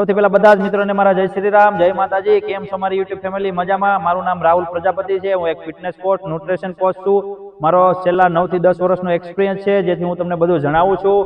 સૌથી પહેલા બધા જ મિત્રોને મારા જય શ્રી રામ, જય માતાજી, કેમ છો મારી યુટ્યુબ ફેમિલી મજામાં? મારું નામ રાહુલ પ્રજાપતિ છે, હું એક ફિટનેસ કોચ ન્યુટ્રિશન કોચ છું. મારો છેલ્લા નવથી દસ વર્ષનો એક્સપિરિયન્સ છે, જેથી હું તમને બધું જણાવું છું.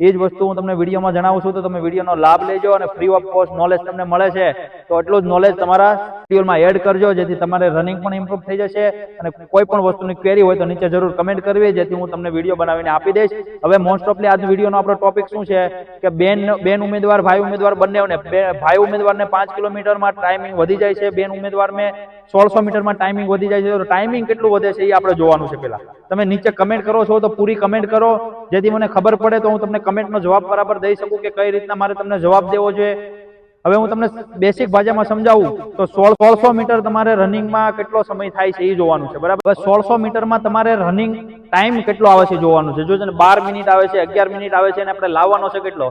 એ જ વસ્તુ હું તમને વિડીયોમાં જણાવું છું, તો તમે વિડીયોનો લાભ લેજો અને ફ્રી ઓફ કોસ્ટ નોલેજ તમને મળે છે. તો એટલું જ નોલેજ તમારા શેડ્યુલમાં એડ કરજો, જેથી તમારે રનિંગ પણ ઇમ્પ્રૂવ થઈ જશે અને કોઈ પણ વસ્તુની ક્વેરી હોય તો નીચે જરૂર કમેન્ટ કરવી, જેથી હું તમને વીડિયો બનાવીને આપી દઈશ. હવે મોસ્ટ ઓફલી આજ વિડીયોનો આપણો ટોપિક શું છે કે બેન બેન ઉમેદવાર, ભાઈ ઉમેદવાર બંનેઓને ભાઈ ઉમેદવારને પાંચ કિલોમીટરમાં ટાઈમિંગ વધી જાય છે, બેન ઉમેદવારને સોળસો મીટરમાં ટાઈમિંગ વધી જાય છે. તો ટાઈમિંગ કેટલું વધે છે એ આપણે જોવાનું છે પેલા તમે નીચે કમેન્ટ કરો છો તો પૂરી કમેન્ટ કરો. જેથી મને ખબર પડે તો હું તમને કમેન્ટનો જવાબ બરાબર દઈ શકું કે કઈ રીતના મારે તમને જવાબ દેવો જોઈએ? હવે હું તમને બેસિક ભાષામાં સમજાવું તો સોળ સોળસો મીટર તમારે રનિંગમાં કેટલો સમય થાય છે એ જોવાનું છે, બરાબર? સોળસો મીટરમાં તમારે રનિંગ ટાઈમ કેટલો આવે છે જોવાનું છે. જો બાર મિનિટ આવે છે, અગિયાર મિનિટ આવે છે અને આપણે લાવવાનો છે કેટલો?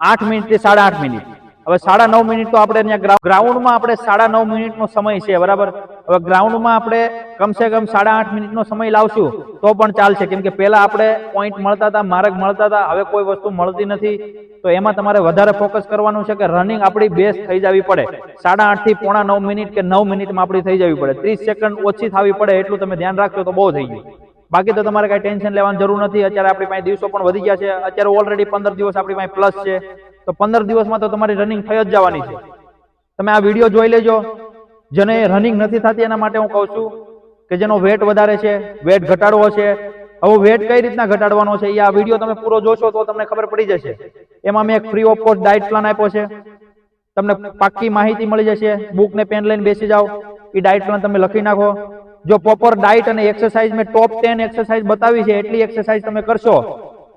આઠ મિનિટથી સાડા આઠ મિનિટ. હવે સાડા નવ મિનિટ તો આપણે અહીંયા ગ્રાઉન્ડમાં આપણે સાડા નવ મિનિટનો સમય છે, બરાબર? હવે ગ્રાઉન્ડમાં આપણે કમસે કમ સાડા આઠ મિનિટનો સમય લાવશું, તો પણ ચાલશે. કેમ કે પહેલા આપણે પોઈન્ટ મળતા હતા, માર્ગ મળતા હતા, હવે કોઈ વસ્તુ મળતી નથી. તો એમાં તમારે વધારે ફોકસ કરવાનું છે કે રનિંગ આપણી બેસ્ટ થઈ જવી પડે. સાડા આઠથી પોણા નવ મિનિટ કે નવ મિનિટમાં આપણી થઈ જવી પડે. ત્રીસ સેકન્ડ ઓછી થવી પડે એટલું તમે ધ્યાન રાખશો તો બહુ થઈ ગયું. બાકી તો તમારે કઈ ટેન્શન લેવાની જરૂર નથી. અત્યારે આપણી પાસે દિવસો પણ વધી ગયા છે. અત્યારે ઓલરેડી પંદર દિવસ આપણી પાસે પ્લસ છે. તો પંદર દિવસમાં તો તમારી રનિંગ થઈ જ જવાની છે. તમે આ વીડિયો જોઈ લેજો. જેને રનિંગ નથી થતી એના માટે હું કહું છું કે જેનો વેટ વધારે છે વેટ ઘટાડવો છે હવે વેટ કઈ રીતના ઘટાડવાનો છે એ આ વીડિયો તમે પૂરો જોશો તો તમને ખબર પડી જશે. એમાં મેં એક free of cost diet plan આપ્યો છે. તમને પાક્કી માહિતી મળી જશે. બુક ને પેન લઈને બેસી જાઓ. એ ડાયટ પ્લાન તમે લખી નાખો. જો પ્રોપર ડાયટ અને એક્સરસાઇઝ મેં ટોપ ટેન એક્સરસાઇઝ બતાવી છે, એટલી એક્સરસાઇઝ તમે કરશો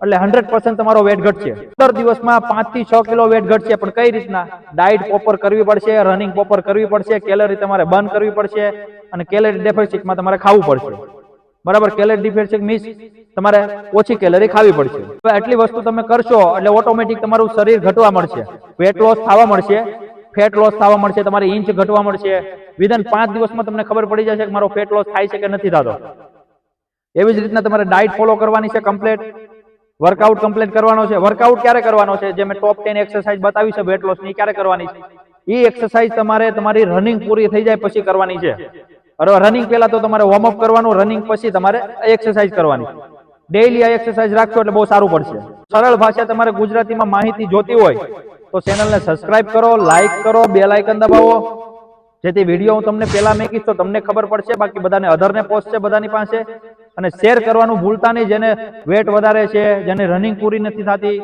એટલે હંડ્રેડ પર્સન્ટ તમારો વેટ ઘટશે. પંદર દિવસમાં પાંચથી છ કિલો વેટ ઘટશે, પણ કઈ રીતના? ડાયટ પ્રોપર કરવી પડશે રનિંગ પ્રોપર કરવી પડશે કેલરી તમારે બંધ કરવી પડશે, અને કેલરી ડેફિસિટમાં તમારે ખાવું પડશે. બરાબર? કેલરી ડિફિસિટ મીન્સ તમારે ઓછી કેલરી ખાવી પડશે. હવે આટલી વસ્તુ તમે કરશો, એટલે ઓટોમેટિક તમારું શરીર ઘટવા મળશે. વેટ લોસ થવા મળશે. ફેટ લોસ થવા મળશે, તમારી ઇંચ ઘટવા મળશે. વિધન પાંચ દિવસમાં તમને ખબર પડી જશે કે મારો ફેટ લોસ થાય છે કે નથી થતો. એવી જ રીતના તમારે ડાયટ ફોલો કરવાની છે કમ્પ્લીટ વર્કઆઉટ કમ્પ્લીટ કરવાનો છે. વર્કઆઉટ ક્યારે કરવાનો છે? જે મેં ટોપ ટેન એક્સરસાઇઝ બતાવી છે વેટ લોસની ક્યારે કરવાની છે? એ એક્સરસાઇઝ તમારે, તમારી રનિંગ પૂરી થઈ જાય પછી કરવાની છે. બરાબર રનિંગ પહેલા તો તમારે વોર્મઅપ કરવાનું રનિંગ પછી તમારે એક્સરસાઇઝ કરવાની. ડેઈલી આ એક્સરસાઇઝ રાખશો એટલે બહુ સારું પડશે. સરળ ભાષા તમારે ગુજરાતીમાં માહિતી જોતી હોય તો ચેનલને સબસ્ક્રાઇબ કરો લાઇક કરો, બે લાઇકન દબાવો. જેથી વીડિયો હું તમને પહેલા મેકીશ તો તમને ખબર પડશે. બાકી બધાને અધરને પોસ્ટ છે બધાની પાસે. અને શેર કરવાનું ભૂલતા નહીં, જેને વેટ વધારે છે, જેને રનિંગ પૂરી નથી થતી,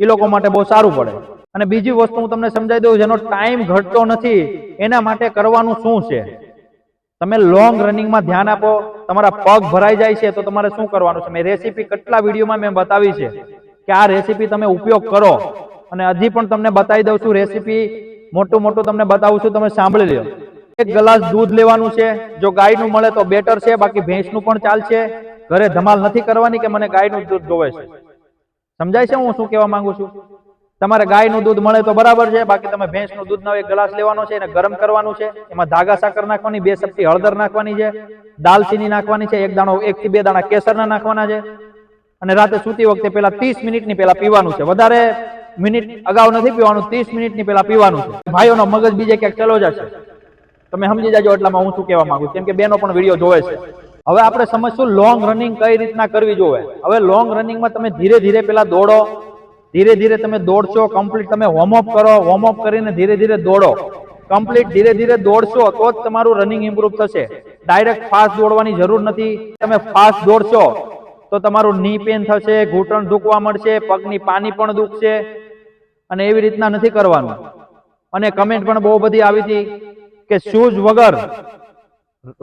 એ લોકો માટે બહુ સારું પડે. અને બીજી વસ્તુ હું તમને સમજાવી દઉં, જેનો ટાઈમ ઘટતો નથી, એના માટે કરવાનું શું છે? તમે લોંગ રનિંગમાં ધ્યાન આપો, તમારા પગ ભરાઈ જાય છે, તો તમારે શું કરવાનું છે? મેં રેસીપી કેટલા વિડીયોમાં મેં બતાવી છે કે આ રેસીપી તમે ઉપયોગ કરો. અને હજી પણ તમને બતાવી દઉં છું રેસીપી મોટું મોટું તમને બતાવું છું, તમે સાંભળી લો એક ગ્લાસ દૂધ લેવાનું છે. જો ગાયનું મળે તો બેટર છે, બાકી ભેંસનું પણ ચાલશે. ઘરે ધમાલ નથી કરવાની કે મને ગાયનું દૂધ જોવે છે. સમજાય છે હું શું કહેવા માંગુ છું? તમારે ગાયનું દૂધ મળે તો બરાબર છે, બાકી તમે ભેંસનું દૂધનો એક ગ્લાસ લેવાનો છે, એને ગરમ કરવાનું છે. એમાં ધાગા સાકર નાખવાની, બે સપ્તી હળદર નાખવાની છે. દાલચીની નાખવાની છે, એક દાણો એક થી બે દાણા કેસરના નાખવાના છે. અને રાતે સૂતી વખતે પેલા ત્રીસ મિનિટની પેલા પીવાનું છે. વધારે મિનિટ અગાઉ નથી પીવાનું, ત્રીસ મિનિટની પેલા પીવાનું છે. ભાઈઓનો મગજ બીજે ક્યાંક ચલો જશે. તમે સમજી જાજો એટલામાં હું શું કહેવા માંગુ કેમ કે બેનો પણ વીડિયો જોવે છે. હવે આપણે સમજશું લોંગ રનિંગ કઈ રીતના કરવી જોવે. હવે લોંગ રનિંગમાં તમે ધીરે ધીરે પેલા દોડો. ધીરે ધીરે તમે દોડશો કમ્પ્લીટ તમે વોર્મઅપ કરો. વોર્મઅપ કરીને ધીરે ધીરે દોડો. કમ્પ્લીટ ધીરે ધીરે દોડશો તો જ તમારું રનિંગ ઇમ્પ્રુવ થશે. ડાયરેક્ટ ફાસ્ટ દોડવાની જરૂર નથી. તમે ફાસ્ટ દોડશો તો તમારું ની પેન થશે, ઘૂંટણ દુખવા મળશે, પગની પાની પણ દુખશે. અને એવી રીતના નથી કરવાનું. અને કમેન્ટ પણ બહુ બધી આવી હતી. કે શૂઝ વગર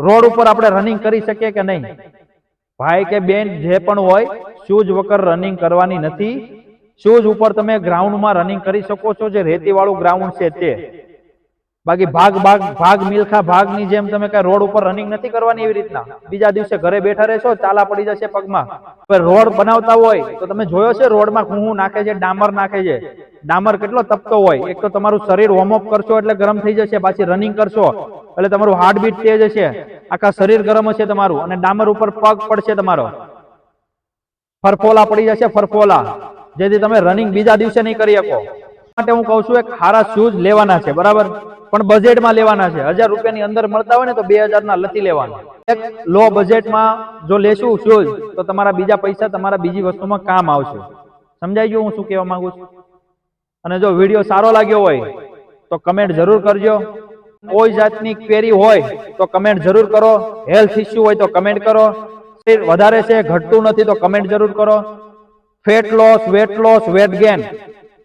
રોડ ઉપર આપણે રનિંગ કરી શકીએ કે નહીં? ભાઈ કે બેન, જે પણ હોય શૂઝ વગર રનિંગ કરવાની નથી. શૂઝ ઉપર તમે ગ્રાઉન્ડમાં રનિંગ કરી શકો છો, જે રેતી વાળું ગ્રાઉન્ડ છે તે. બાકી ભાગ ભાગ ભાગ, મિલખા ભાગની જેમ તમે કઈ રોડ ઉપર રનિંગ નથી કરવાની એવી રીતના. બીજા દિવસે ઘરે બેઠા રહેશો, ચાલા પડી જશે પગમાં. રોડ બનાવતા હોય તો તમે જોયો છે રોડમાં હું નાખે છે, ડામર નાખે છે? ડામર કેટલો તપતો હોય? એક તો તમારું શરીર વોર્મઅપ કરશો એટલે ગરમ થઈ જશે, પાછી રનિંગ કરશો એટલે તમારું હાર્ટબીટ તેજ હશે. આખા શરીર ગરમ હશે તમારું અને ડામર ઉપર પગ પડશે તમારો. ફરફોલા પડી જશે ફરફોલા. જેથી તમે રનિંગ બીજા દિવસે નહીં કરી શકો. માટે હું કહું છું, એક સારા શૂઝ લેવાના છે, બરાબર? પણ બજેટમાં લેવાના છે. હજાર રૂપિયાની અંદર મળતા હોય ને તો બે હજારના લતી લેવાના. એક લો બજેટમાં જો લેશું શૂઝ તો તમારા બીજા પૈસા તમારા બીજી વસ્તુમાં કામ આવશે. સમજાઈ ગયું હું શું કહેવા માંગુ છું? અને જો વીડિયો સારો લાગ્યો હોય, તો કમેન્ટ જરૂર કરજો. કોઈ જાતની ક્વેરી હોય, તો કમેન્ટ જરૂર કરો. હેલ્થ ઇસ્યુ હોય, તો કમેન્ટ કરો. વધારે છે, ઘટતું નથી, તો કમેન્ટ જરૂર કરો. Fat loss weight loss weight gain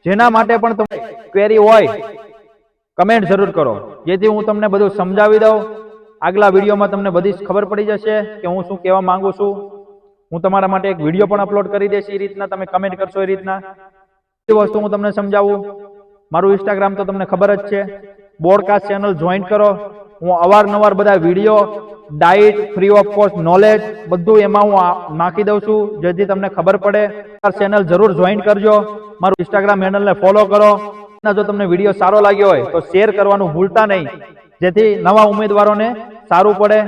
જેના માટે પણ તમે ક્વેરી હોય, કમેન્ટ જરૂર કરો. જેથી હું તમને બધું સમજાવી દઉં. આગલા વિડીયોમાં તમને બધી જ ખબર પડી જશે કે હું શું કહેવા માંગુ છું. હું તમારા માટે એક વીડિયો પણ અપલોડ કરી દઈશ એ રીતના. તમે કમેન્ટ કરશો એ રીતના. વસ્તુ હું તમને સમજાવું. મારું ઇન્સ્ટાગ્રામ તો તમને ખબર જ છે. બોડકાસ્ટ ચેનલ જોઈન કરો. હું અવારનવાર બધા video diet free of cost knowledge બધું એમાં હું નાખી દઉં છું. જેથી તમને ખબર પડે. ચેનલ જરૂર જોઈન કરજો. મારું ઇન્સ્ટાગ્રામ હેન્ડલને ફોલો કરો. જો તમને વીડિયો સારો લાગ્યો હોય, તો શેર કરવાનું ભૂલતા નહીં. જેથી નવા ઉમેદવારોને સારું પડે.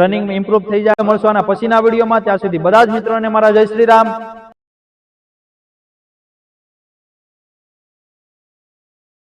રનિંગ ઇમ્પ્રુવ થઈ જાય, મળશો. અને પછીના વિડીયોમાં ત્યાં સુધી બધા જ મિત્રોને મારા જય શ્રી રામ.